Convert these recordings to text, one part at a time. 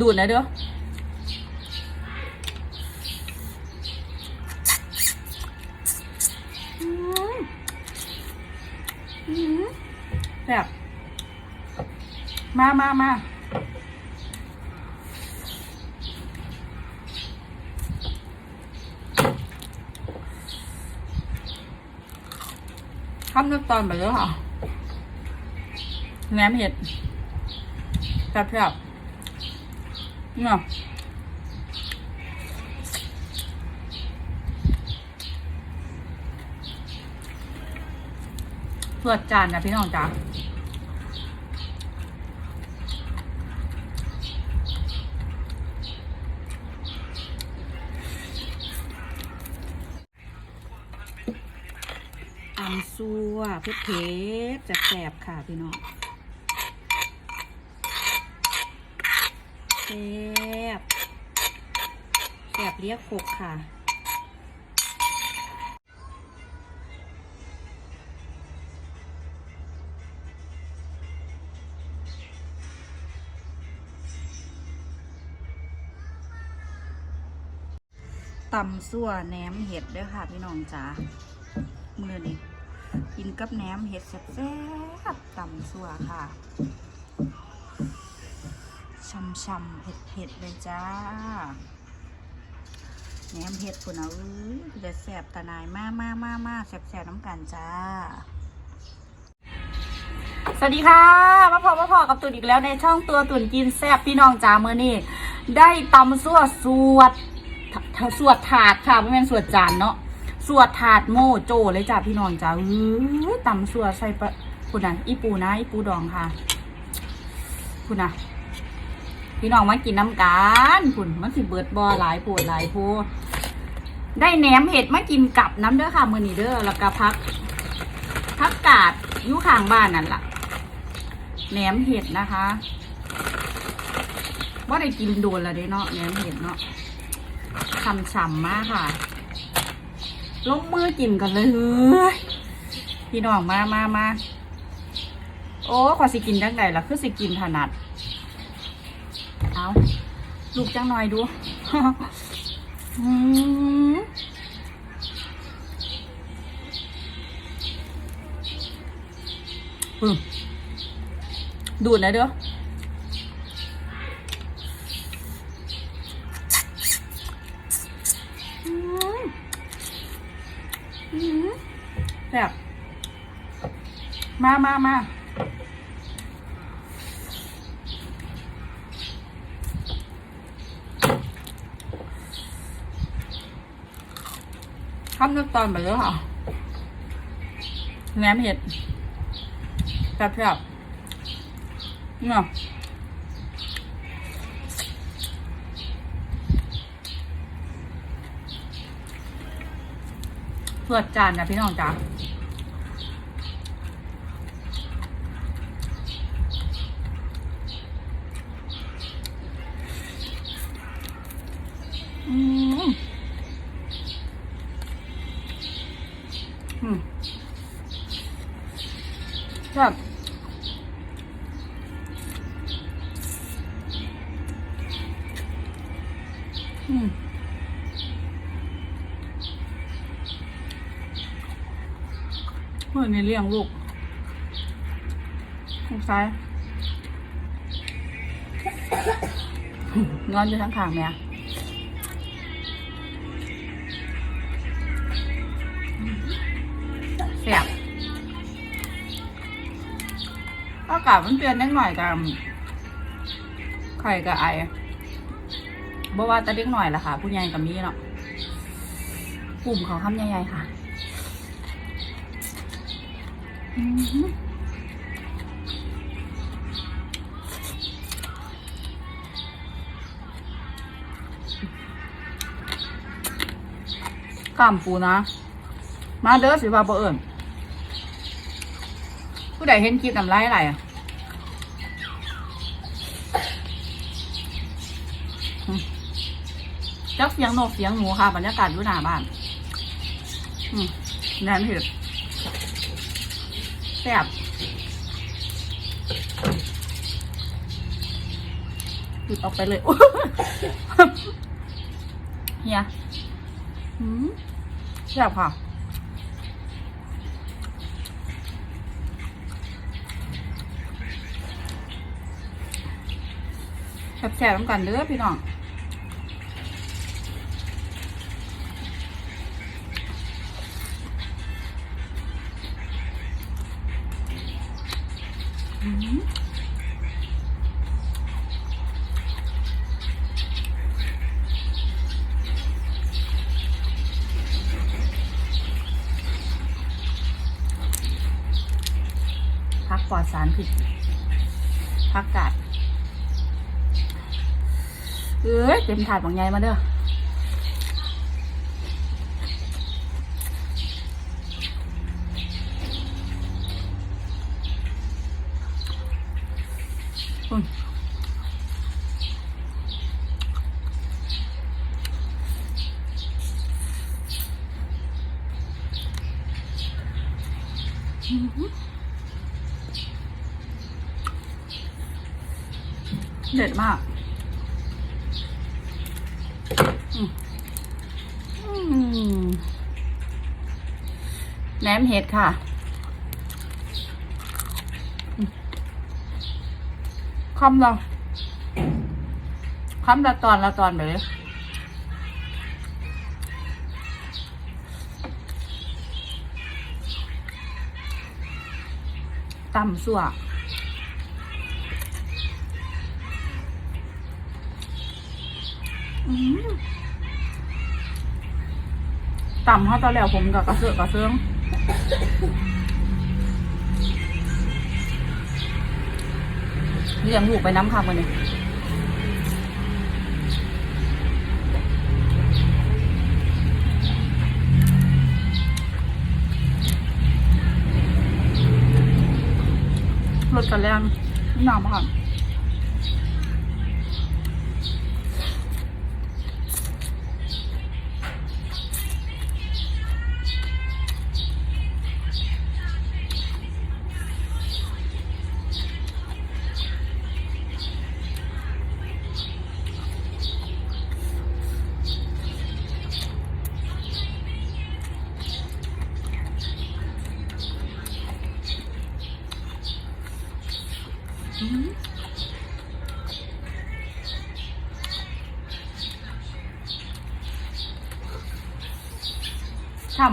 ดูดนะเด้อแบบมามามาทำน้ำตอนไปแล้วค่ะแหนมเห็ด แซ่บๆเนาะเพื่อจานนะพี่น้องจ้าอันซัวเผ็ดเผ็ดจะแสบๆค่ะพี่น้อง แสบแสบเรียกขกค่ะตำซั่วแหนมเห็ดด้วยค่ะพี่น้องจ๋ามือนี้กินกับแหนมเห็ดแซ่บๆตำซั่วค่ะ ช่ำๆเผ็ดๆเลยจ้าแหนมเห็ดคุณเอาเอ้ยจะแซ่บตะนายมามามามาแซ่บๆน้ำกันจ้า สวัสดีค่ะมาพอมาพอกับตุ่นอีกแล้วในช่องตัวตุ่นกินแซ่บพี่น้องจ้าเมื่อนี่ได้ตำซั่วสวดสวดถาดค่ะไม่เป็นสวดจานเนาะสวดถาดโมโจเลยจ้ะพี่น้องจ้าอื้อตำสวดใส่ปะคุณนะอีปูนะอีปูดองค่ะ คุณนะ พี่น้องมากินน้ำกันคุณมันสิเบิดบอหลายปูดหลายโพได้แหนมเห็ดมากินกับน้ำเด้อค่ะมือนี้เด้อแล้วก็พักพักกาดอยู่ข้างบ้านนั่นล่ะแหนมเห็ดนะคะว่าได้กินโดนแล้วเด้เนาะแหนมเห็ดเนาะฉ่ำๆมากค่ะลงมือกินกันเลยเฮ้ยพี่น้องมามามาโอ้ขอสิกินจังไดล่ะคือสิกินถนัด เอาลูกจังหน่อยดูอืมดูดนะเด้อแบบมามามา ทำน้ำตอนไปแล้วค่ะแหนมเห็ดแบบแบๆเนาะเพื่อจานนะพี่น้องจ้าอืมอืมครับอืม เมื่อนี้เลี้ยงลูก ลูกซ้าย นอนอยู่ทั้งขางแม่เสียบอากาศมันเปลี่ยนนิดหน่อยกับไข่กับไอ บ่ว่าแต่เล็กหน่อยละค่ะ ผู้ใหญ่กับมีเนาะกลุ่มเขาคำใหญ่ๆค่ะอืมกามปูนะ มาเด้อสิว่าบ่เอิ่นผู้ใดเห็นคลิปน้ำลายไหลอะอืม จักเสียงนกเสียงหมูค่ะบรรยากาศอยู่หน้าบ้านแน่นเห็ดแซ่บหยุดออกไปเลยเฮียอืมแซ่บค่ะแซ่บๆน้ำกันเด้อพี่น้อง พักปลอดสารผิดพักกาดเอ้ยเต็มถาดบางไงมาเด้อ เด็ดมากแหนมเห็ดค่ะคำละคำละตอนละตอนเลย ต่ำสั่วอืมต่ำเขาตอนแล้วผมกับกระเสือกกระเซื้องเลี้ยงลูกไปน้ำค่ะมันนี่ รถกันแรงน้ำค่ะ ฉ่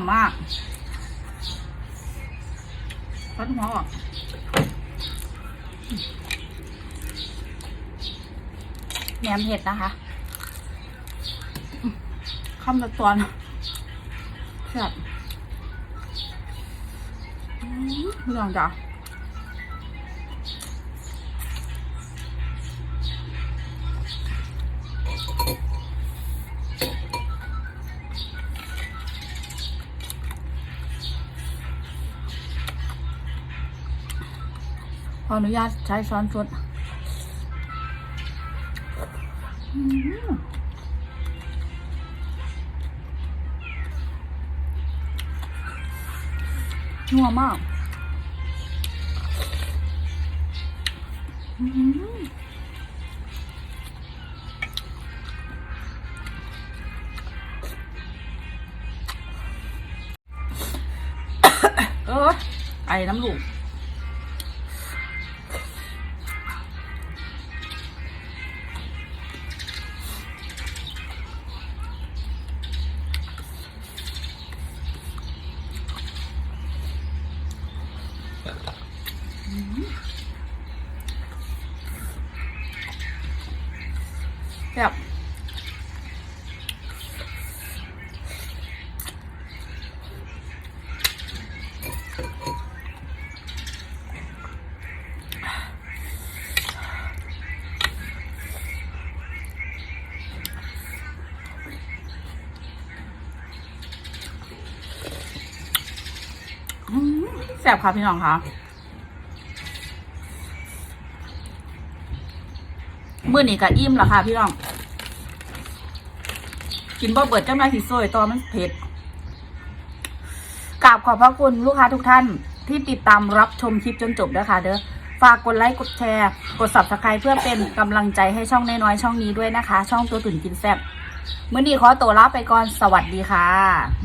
ำมากพัดหัวออกแหนมเห็ดนะคะคำละตอนแซ่บอืมเรื่องจ้ะ ออนุญาตใช้ช้อนสดนัวมากอืมเออไอ้น้ำลูก แบบแซ่บค่ะพี่น้องค่ะ มื่อนี้ก็อิ่มแล้วค่ะพี่น้อง กินบ่เบิดจ้าหน้าที่ซวยตอมันเผ็ดกราบขอบพระคุณลูกค้าทุกท่านที่ติดตามรับชมคลิปจนจบด้วยค่ะเด้อฝฝากกดไลค์กดแชร์ กด subscribe เพื่อเป็นกำลังใจให้ช่องน้อยๆช่องนี้ด้วยนะคะ ช่องตัวตุ่นกินแซ่บมื้อนี้ขอตัวลาไปก่อนสวัสดีค่ะ